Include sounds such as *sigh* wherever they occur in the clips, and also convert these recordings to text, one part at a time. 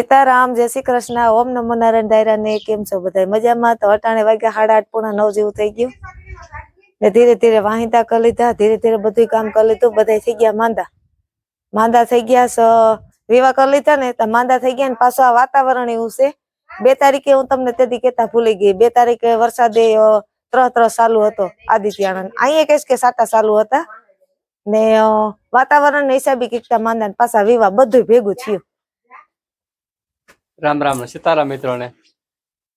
સીતારામ, જય શ્રી કૃષ્ણ, ઓમ નમો નારાયણ દાયરા ને કેમ છો બધા મજામાં? તો અટાણે વાગ્યા સાડા આઠ, પૂણા નવ જેવું થઈ ગયું. ને ધીરે ધીરે વાહિતા કરી લીધા, ધીરે ધીરે બધું કામ કરી લીધું બધા થઈ ગયા માંદા. માંદા થઈ ગયા વિવાહ કરી લીધા ને, તો માંદા થઈ ગયા ને પાછું આ વાતાવરણ એવું છે. બે તારીખે હું તમને તેથી કેતા ભૂલી ગઈ. બે તારીખે વરસાદે ત્રહ ત્રહ ચાલુ હતો આદિત્યાનંદ અહીંયા કહેશ કે સાટા ચાલુ હતા. ને વાતાવરણ ને હિસાબી કીકતા માંદા ને પાછા વિવાહ બધું ભેગું થયું. રામ રામ સીતારામ મિત્રોને.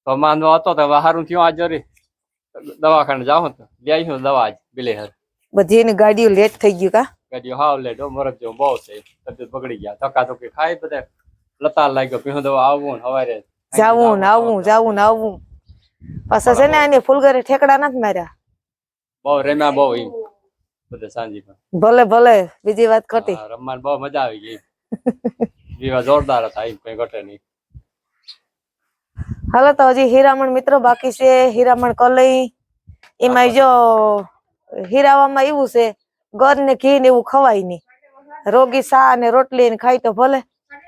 તો માંદો હતો તો હારું થયું આજ જરી દવાખાને જાઉં તો. લઈ હું દવા આજ બિલેહર. બધી એની ગાડીઓ લેટ થઈ ગયું કા? ગાડીઓ હાવ લેટ હો મરજ જેવું બહુ છે. તબિયત બગડી ગયા. ધક્કા ધોકી ખાઈ બધા. લતાલ લાગ્યો પીહું દવા આવવું ને હવારે જાવું ને આવું જાવું ને આવવું પાછા છે ને એને ફૂલગરે ઠેકડા નથી માર્યા. બહુ રેમ્યા બહુ એમ. બધા સાંજી ભલે ભલે બીજી વાત ખોટી. રમવાની બહુ મજા આવી ગઈ. *laughs* વિવાહ જોરદાર હતા એમ કઈ ઘટે નહીં. હાલો તો હજી હીરામણ મિત્રો બાકી છે. હીરામણ કલઈ. એમાં જો હીરાવામાં એવું છે ગર ને ઘી ને એવું ખવાય નહીં. રોગી સા ને રોટલી ને ખાય તો ભલે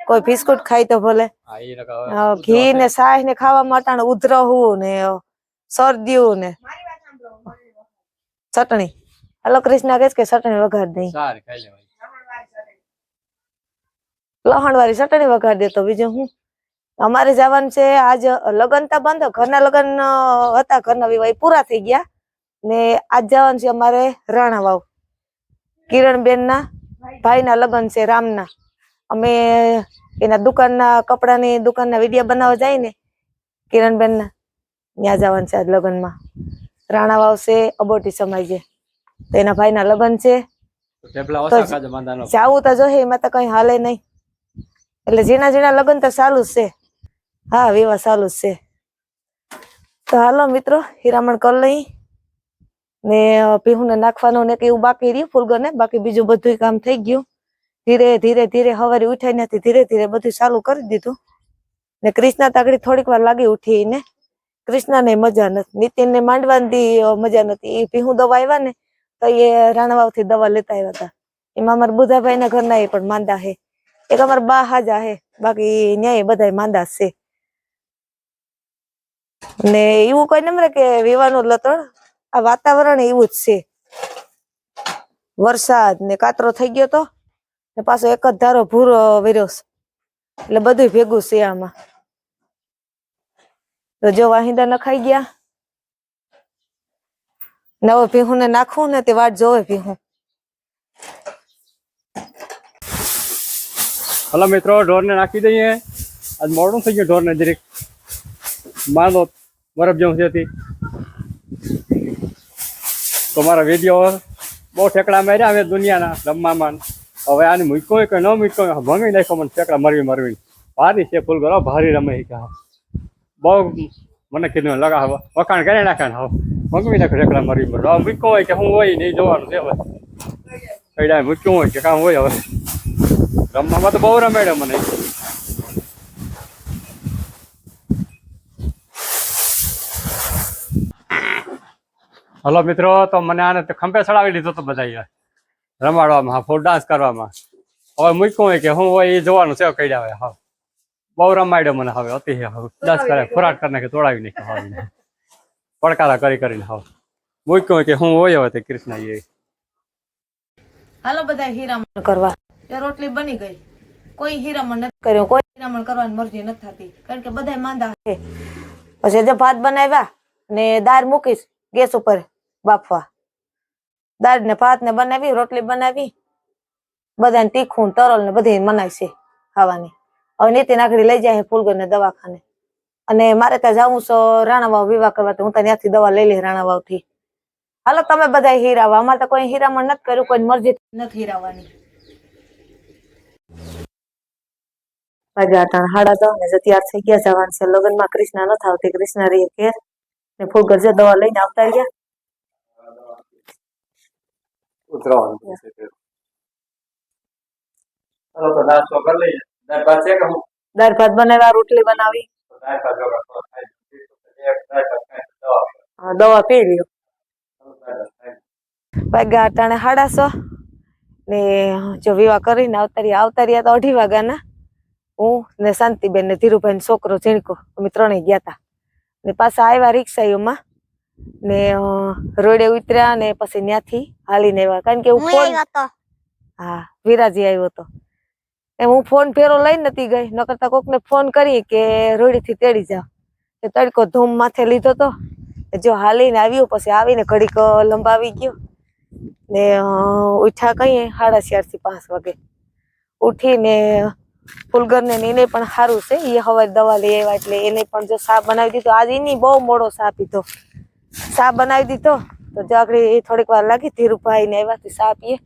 કોઈ બિસ્કુટ ખાય તો ભલે. ઘી ને સાહ ને ખાવા માટે ઉધરવું ને શરદીયું ને. ચટણી. હલો કૃષ્ણ કે ચટણી વઘાર દઈ. લહણ વાળી ચટણી વઘાર દેતો બીજું હું? અમારે જવાનું છે આજ લગ્ન તા બંધ. ઘરના લગ્ન હતા. ઘરના વિવાહ પૂરા થઈ ગયા. ને આજ જવાનું છે અમારે રાણાવાવ. કિરણબેન ના ભાઈના લગ્ન છે રામના. અમે એના દુકાનના કપડાની દુકાનના વિડીયા બનાવવા જાય ને કિરણબેન ના ત્યાં જવાનું છે આજ લગ્નમાં. રાણાવાવ છે અબોટી સમાજ છે તો એના ભાઈના લગ્ન છે. જવું તો જોઈએ એમાં તો કઈ હાલે નહીં. એટલે ઝીણા ઝીણા લગ્ન તો ચાલુ જ છે. હા, વિવાહ ચાલુ જ છે. તો હાલો મિત્રો, હીરામણ કરી લઈ ને પીહું ને નાખવાનું ને એવું બાકી રહ્યું ફૂલગર ને બાકી બીજું બધું કામ થઈ ગયું. ધીરે ધીરે ધીરે સવારે ઉઠાઈ નથી ધીરે ધીરે બધું ચાલુ કરી દીધું. ને ક્રિષ્ના તાગડી થોડીક વાર લાગી ઉઠી ને કૃષ્ણા ને મજા નથી નીતિન ને માંડવાની મજા નથી એ પીહું દવા આવ્યા ને, તો એ રાણાવાવથી દવા લેતા આવ્યા હતા એમાં અમારા બુધાભાઈના ઘરના એ પણ માંદા હે. એક અમારા બા હાજા હે, બાકી ન્યાય બધા માંદા છે. ને એવું કોઈ નમરે કે વિવાનું લતણ. આ વાતાવરણ એવું જ છે. વરસાદ ને કાતરો થઈ ગયો તો ને પાછો એક જ ધારો ભૂરો વિરોસ એટલે બધું ભેગું છે આમાં. તો જો વાહિંદા નખાઈ ગયા. નવો ભીહું ને નાખવું ને તે વાટ જોવે ભીહું. હલો મિત્રો, ઢોરને નાખી દઈએ. આજ મોડું થઈ ગયું ઢોરને જરીક. માનો બરફ જેવું છે તો મારા વીડિયો બહુ ઠેકડા માર્યા હવે દુનિયાના રમવામાં હવે આને મૂક્યો કે ન મૂક્યો ભંગી નાખ્યો મને ઠેકડા મરવી મરવી ભારી છે ફૂલ કરો ભારી રમે કહે બહુ મને કીધું લગા હવે વખાણ કરી નાખે ને હવે. ભંગવી નાખ્યો ઠેકડા મરવી મરવી. હવે હોય કે હું હોય નહીં જોવાનું છે હવે. કઈ મૂક્યું હોય કે કામ હોય હવે. રમવામાં તો બહુ રમેડે મને. હલો મિત્રો તો મને આને તો ખંભે ચડાવી લીધો તો બધા રમાડવામાં ફૂલ ડાન્સ કરવામાં. હવે મૂક્યું હોય કે હું હોય એ જોવાનું છે કઈ આવે હા. બહુ રમાડ્યો મને હવે અતિ ડાન્સ કરે ખોરાક કરીને કે તોડાવી નાખ્યો હવે પડકારા કરી કરીને હવે મૂક્યું હોય કે હું હોય હવે તે કૃષ્ણ એ. હાલો બધા હીરામણ કરવા. રોટલી બની ગઈ. કોઈ હીરામણ નથી કર્યો કોઈ હીરામણ કરવાની મરજી નથી થતી. કારણ કે બધા માંદા છે. પછી જે ભાત બનાવ્યા ને દાળ મૂકીશ ગેસ ઉપર બાફવા. દાળ ને ભાત ને બનાવી, રોટલી બનાવી, બધાને તીખું તરલ ને બધી મનાય છે ખાવાની. હવે નીતિ નાખડી લઈ જાય ફૂલગર ને દવાખાને. અને મારે ત્યાં જવું છો રાણાવાવ વિવાહ કરવા હું ત્યાં ત્યાંથી દવા લઈ લઈ રાણાવાવથી હાલો, તમે બધા હીરાવા. અમારે તો કોઈ હીરામણ નથી કર્યું કોઈ મરજી નથી હીરાવાની. હાડા જો થઈ ગયા જવાનું છે લગ્નમાં કૃષ્ણા નથી આવતી કૃષ્ણ રે ઘેર. ને ફૂલગર જે દવા લઈને આવતા રહ્યા. ઉતરવાનું ચલો તો નાસ્તો કરી લઈએ. દાળ ભાત છે કે હું? દાળ ભાત બનાવ્યા રોટલી બનાવી. દાળ ભાત દાળ તો દવા પી લ્યો. દાળ વાગ્યા અટાણે હાડા સો ને જો વિવાહ કરીને આવતા રહ્યા તો અઢી વાગ્યાના. હું ને શાંતિબેન ને ધીરુભાઈ છોકરો ઝીણકો અમે ત્રણેય ગયા હતા ને પાછા આવ્યા રિક્ષાઓમાં. ને રોડે ઉતર્યા ને પછી ત્યાંથી હાલીને આવ્યા. કારણ કે હું હું ફોન હા વિરાજી આવ્યો હતો. એમ હું ફોન ફેરો લઈ નથી ગઈ. ન કરતા કોકને ફોન કરી કે રોડેથી તેડી જાવ એ તડકો ધૂમ માથે લીધો તો. જો હાલીને આવ્યો પછી આવીને ઘડીક લંબાવી ગયો. ને ઉઠા ઉઠ્યા કહીએ સાડા ચારથી પાંચ વાગે. ઉઠીને ફૂલગરને ને એને પણ સારું છે. એ હવે દવા લઈ આવ્યા એટલે એને પણ જો સાપ બનાવી દીધો. આજે એની બહુ મોડો સાપ પીધો સા બનાવી દીધો. તો જાગડી એ થોડીક વાર લાગી ધીરુભાઈ ને આવ્યા સા પીએ.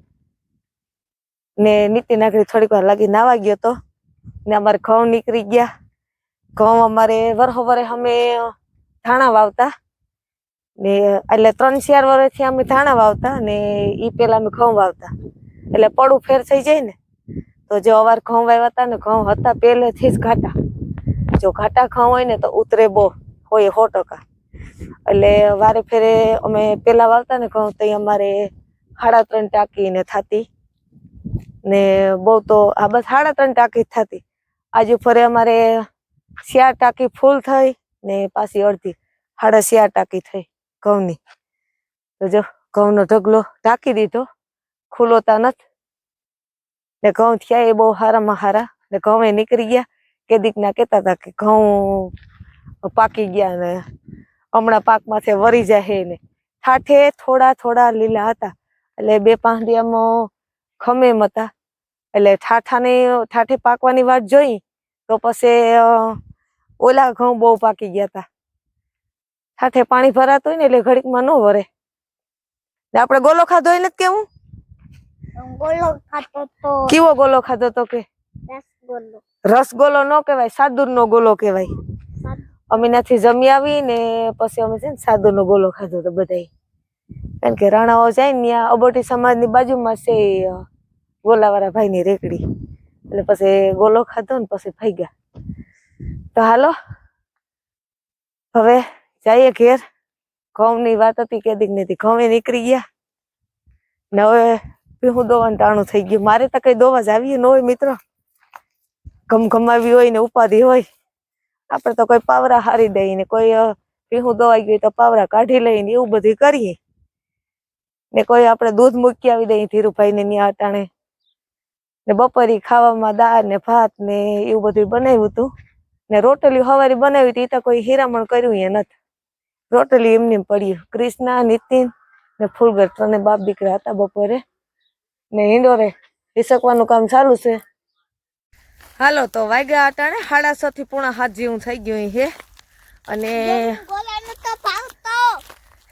ને નીતિન આગળ થોડીક વાર લાગી નાવા ગયો તો. ને અમારે ઘઉં નીકળી ગયા. ઘઉં અમારે વરહો વરે અમે ધાણા વાવતા. ને એટલે ત્રણ ચાર વર્ષથી અમે ધાણા વાવતા ને ઈ પેલા અમે ઘઉં વાવતા. એટલે પડું ફેર થઈ જાય ને. તો જો અવાર ઘઉં વાવ્યા હતા ને, ઘઉં હતા પહેલેથી જ ઘાટા. જો ઘાટા ઘઉં હોય ને તો ઉતરે બહુ, હોય સો ટકા. એટલે વારે ફેરે અમે પેલા વાવતા ને ઘઉં તો અમારે સાડા ત્રણ ટાંકી ને થાતી. ને બહુ તો આ બસ સાડા ત્રણ ટાંકી જ થતી. આજુ ફરે અમારે શિયાળ ટાંકી ફૂલ થઈ ને પાછી અડધી. સાડા શિયાળ ટાંકી થઈ ઘઉંની. તો જો, ઘઉંનો ઢગલો ઢાંકી દીધો. ખુલોતા નથી. ને ઘઉં થયા એ બહુ હારામાં હારા. ને ઘઉં એ નીકળી ગયા. કેદીક ના કહેતા હતા કે ઘઉં પાકી ગયા ને હમણાં પાકમાંથી વરી જાય ને ઠાઠે થોડા થોડા લીલા હતા. એટલે બે પાંચ દી આમ ખમે એમ હતા. એટલે ઠાઠાને ઠાઠે પાકવાની વાત જોઈ તો પછી ઓલા ઘઉં બહુ પાકી ગયા હતા ઠાઠે પાણી ભરાતું હોય ને એટલે ઘડીકમાં ન વરે. આપણે ગોલો ખાધો હોય ને કેવું ગોલો તો. કેવો ગોલો ખાધો તો કે? રસગોલો. રસગોલો ન કહેવાય સાદુર નો ગોલો કહેવાય. અમે ત્યાંથી જમી આવી ને પછી અમે છે ને સાદો નો ગોલો ખાધો તો બધાય. કારણ કે રાણાઓ જાય ને ત્યાં અબોટી સમાજની બાજુમાં છે ગોલાવાળા ભાઈની રેકડી. એટલે પછી ગોલો ખાધો ને પછી ફાઈ તો હાલો, હવે જઈએ ઘેર. ઘઉંની વાત હતી કે દીક નથી ઘઉં નીકળી ગયા. ને હવે ભીહું દોવાનું ટાણું થઈ ગયું. મારે તો કઈ દોવા જ આવીએ ન હોય, મિત્રો. ઘમઘમાવી હોય ને ઉપાધિ હોય. આપણે તો કોઈ પાવરા હારી દઈએ ને કોઈ પીહું દવાઈ ગયું તો પાવરા કાઢી લઈને એવું બધું કરીએ. ને કોઈ આપણે દૂધ મૂકી આવી દઈએ ધીરુભાઈ ને ત્યાં અટાણે. ને બપોરી ખાવામાં દાળ ને ભાત ને એવું બધું બનાવ્યું હતું. ને રોટલી હવારી બનાવી હતી એ તો કોઈ હીરામણ કર્યું એ નથી. રોટલી એમને એમ પડ્યું ક્રિષ્ના નીતિન ને ફૂલગર ત્રણે બાપ દીકરા હતા બપોરે. ને હિંડોરે હિસકવાનું કામ ચાલુ છે. હાલો તો વાગ્યા અટાણે સાડા છ થી પૂણા હાથ જેવું થઈ ગયું હે. અને ભાવતો.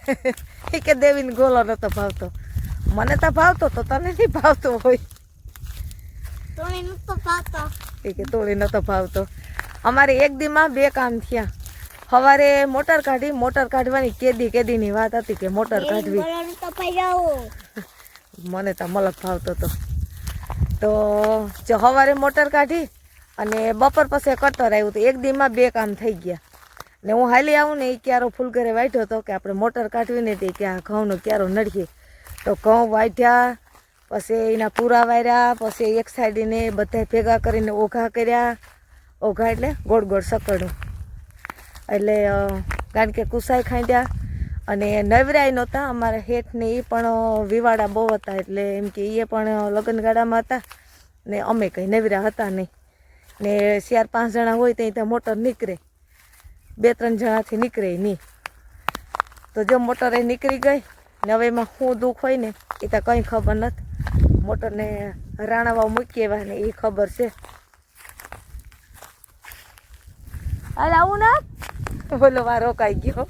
*laughs* કે દેવીને ગોલો નતો ભાવતો. મને તો ભાવતો તો તને નહીં ભાવતો હોય. એ કે તોડી નતો ભાવતો. અમારે એક દીમાં બે કામ થયા. સવારે મોટર કાઢી મોટર કાઢવાની કેદી કેદીની વાત હતી કે મોટર કાઢવી. *laughs* મને તો મલક ભાવતો હતો તો જો સવારે મોટર કાઢી અને બપોર પછી કટર આવ્યું તો એક દીમાં બે કામ થઈ ગયા. ને હું હાલી આવું ને એ ક્યારો ફૂલ ઘરે વાઢ્યો હતો કે આપણે મોટર કાઢવીને તે ક્યાં ઘઉંનો ક્યારો નડીએ તો ઘઉં વાઢ્યા પછી એના પૂરા વાર્યા પછી એક સાઈડને બધા ભેગા કરીને ઓઘા કર્યા. ઓઘા એટલે ગોળ ગોળ સકડું એટલે કારણ કે કુસાઈ ખાંડ્યા અને નવરાય નહોતા અમારા હેઠને એ પણ વિવાડા બહુ હતા એટલે એમ કે એ પણ લગ્નગાળામાં હતા. ને અમે કંઈ નવરા હતા નહીં. ને ચાર પાંચ જણા હોય ત્યાં ત્યાં મોટર નીકળે. બે ત્રણ જણાથી નીકળે નહીં. તો જો મોટર એ નીકળી ગઈ ને હવે એમાં શું દુઃખ હોય ને એ તો કંઈ ખબર નથી. મોટરને રાણાવા મૂકી એવા ને એ ખબર છે. હાલ આવું ના. ઓલો વાર રોકાઈ ગયો.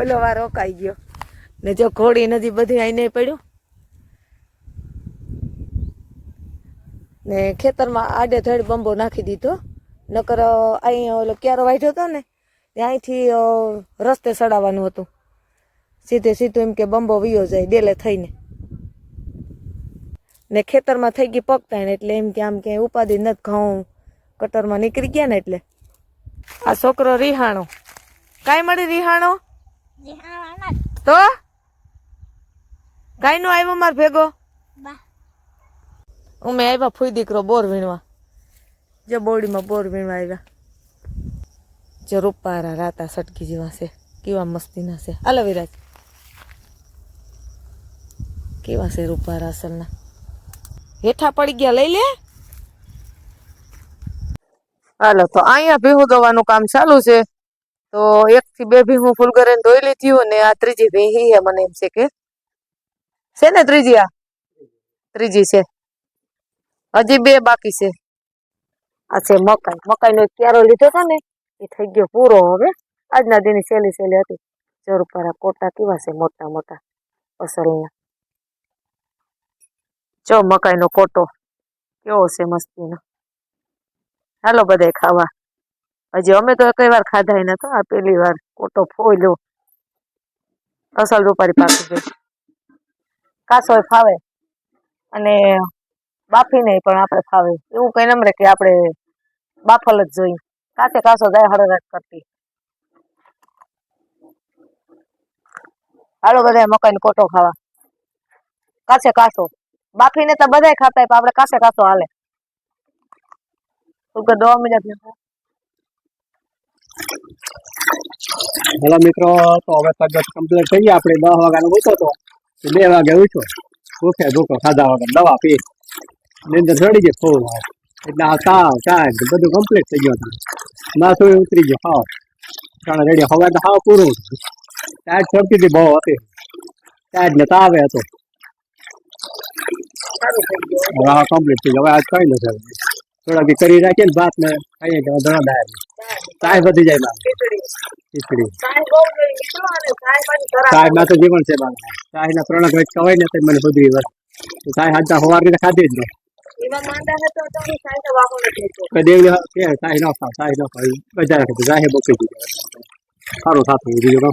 ઓલો વાર રોકાઈ ગયો. ને જો ઘોડી નદી બધી આઈને પડ્યું. ને ખેતરમાં આડે ધડ બંબો નાખી દીધો. નકર અહીં ઓલો ક્યારો વાઢ્યો હતો ને ત્યાંથી રસ્તે સડાવવાનું હતું. સીધે સીધું એમ કે બંબો વિયો જાય ડેલે થઈને. ને ખેતરમાં થઈ ગઈ પકતા ને એટલે એમ કે આમ ક્યાંય ઉપાધિ નથી ઘઉં કટરમાં નીકળી ગયા ને એટલે. આ છોકરો રિહાણો. કાંઈ મળી રિહાણો? તો? કાંઈ નો આવ્યો માર ભેગો? બા. અમે આવ્યા ફૂઈ દીકરો બોર વીણવા. જે બોડીમાં બોર વીણવા આવ્યા જે રૂપારા રાતા સટકી જેવા છે. કેવા મસ્તીના છે. હાલો વિરાજ. કેવા છે રૂપારા અસલના? હેઠા પડી ગયા, લઈ લે. હાલો, તો અહીંયા ભીહું દવાનું કામ ચાલુ છે. તો એક થી બે ભીહું ફૂલ કરે ધોઈ લીધી હોય ને, આ ત્રીજી ભીહી મને એમ છે કે. છે ને ત્રીજી આ? ત્રીજી છે. હજી બે બાકી છે. આ છે મકાઈ. મકાઈ નો ક્યારો લીધો હતો ને, એ થઈ ગયો પૂરો હવે. આજના દિની સહેલી સહેલી હતી. ચોર ઉપર આ કોટા કેવા છે મોટા મોટા અસલના જો મકાઈનો કોટો કેવો છે મસ્તીનો. હાલો બધાય ખાવા. હજી અમે તો કઈ વાર ખાધા નતો, આ પેલી વાર કોટો ફોલ્યો અસલ રૂપારી પાસે ગઈ કાસો ફાવે. અને બાફી નહીં પણ આપણે ફાવે એવું કઈ નમરે કે આપણે બાફલ જ જોઈ કાચે કાસો જાય હળરાટ કરતી. હાલો બધા મકાઈ કોટો ખાવા. કાચે કાસો. બાફીને તો બધાય ખાતા પણ આપણે કાચે કાસો હાલે. કે દવા મિનિટ હેલો મિત્રો, તો હવે તબિયત કમ્પ્લીટ થઈ ગઈ. આપણે દસ વાગ્યાનો ઉઠો તો બે વાગે ઉઠો ભૂખે ભૂખો ખાધા વગર દવા પી. નીંદર ચડી ગઈ ફૂલ એટલે આ તાવ ચાય બધું કમ્પ્લીટ થઈ ગયું હતું માથું ઉતરી ગયો હાવ કારણ રેડી હવા તો હાવ પૂરું ટાયર ચડતી હતી બહુ હતી ટાયર ને તાવે હતો હા કમ્પ્લીટ થઈ ગયો હવે આજ કઈ નથી. થોડાક કરી રાખીએ ને ભાત ને ખાઈએ કે ઘણા દાય ચાય વધી જાય મારે ખીચડી ચાયમાં તો જીવન છે ચાય ના ત્રણ ઘટ કવાય ને મને સુધરી બસ તો ચાય હાજર સવાર રીતે ખાધી જ નહીં કઈ દેવી કે ચાય ન ચાય ન ખાવ બજાર ખાતું ચાય બકી દીધું સારું થતું બીજું